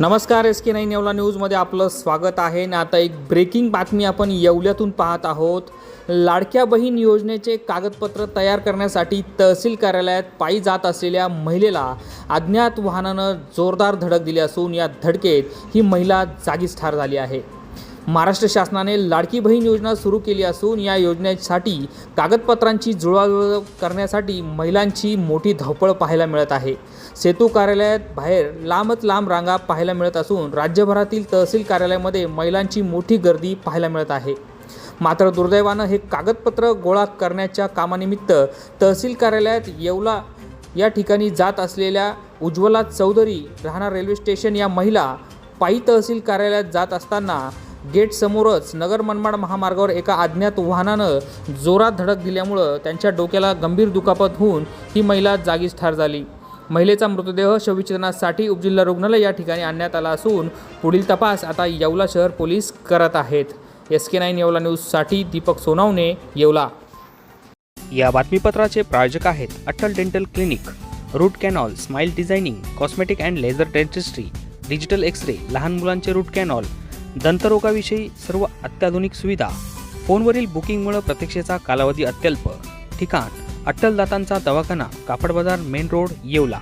नमस्कार S K nine Yeola न्यूजमध्ये आपलं स्वागत आहे. आणि आता एक ब्रेकिंग बातमी आपण येवल्यातून पाहत आहोत. लाडक्या बहीण योजनेचे कागदपत्र तयार करण्यासाठी तहसील कार्यालयात पायी जात असलेल्या महिलेला अज्ञात वाहनानं जोरदार धडक दिली असून या धडकेत ही महिला जागीच ठार झाली आहे. महाराष्ट्र शासनाने लाडकी बहीण योजना सुरू केली असून या योजनेसाठी कागदपत्रांची जुळवाजुळव करण्यासाठी महिलांची मोठी धावपळ पाहायला मिळत आहे. सेतू कार्यालयात बाहेर लांबच लांब रांगा पाहायला मिळत असून राज्यभरातील तहसील कार्यालयामध्ये महिलांची मोठी गर्दी पाहायला मिळत आहे. मात्र दुर्दैवानं हे कागदपत्र गोळा करण्याच्या कामानिमित्त तहसील कार्यालयात येवला या ठिकाणी जात असलेल्या उज्ज्वला चौधरी राहणार रेल्वे स्टेशन या महिला पायी तहसील कार्यालयात जात असताना गेटसमोरच नगर मनमाड महामार्गावर एका अज्ञात वाहनानं जोरात धडक दिल्यामुळं त्यांच्या डोक्याला गंभीर दुखापत होऊन ही महिला जागीच ठार झाली. महिलेचा मृतदेह शवविच्छेदनासाठी उपजिल्हा रुग्णालय या ठिकाणी आणण्यात आला असून पुढील तपास आता येवला शहर पोलीस करत आहेत. एस के नाईन येवला न्यूजसाठी दीपक सोनावणे येवला. या बातमीपत्राचे प्रायोजक आहेत Atal dental clinic root canal smile designing cosmetic and laser dentistry digital X ray लहान मुलांचे रूट कॅनॉल दंतरोगाविषयी सर्व अत्याधुनिक सुविधा. फोनवरील बुकिंगमुळे प्रतीक्षेचा कालावधी अत्यल्प. ठिकाण अट्टल दातांचा दवाखाना कापड बाजार मेन रोड येवला.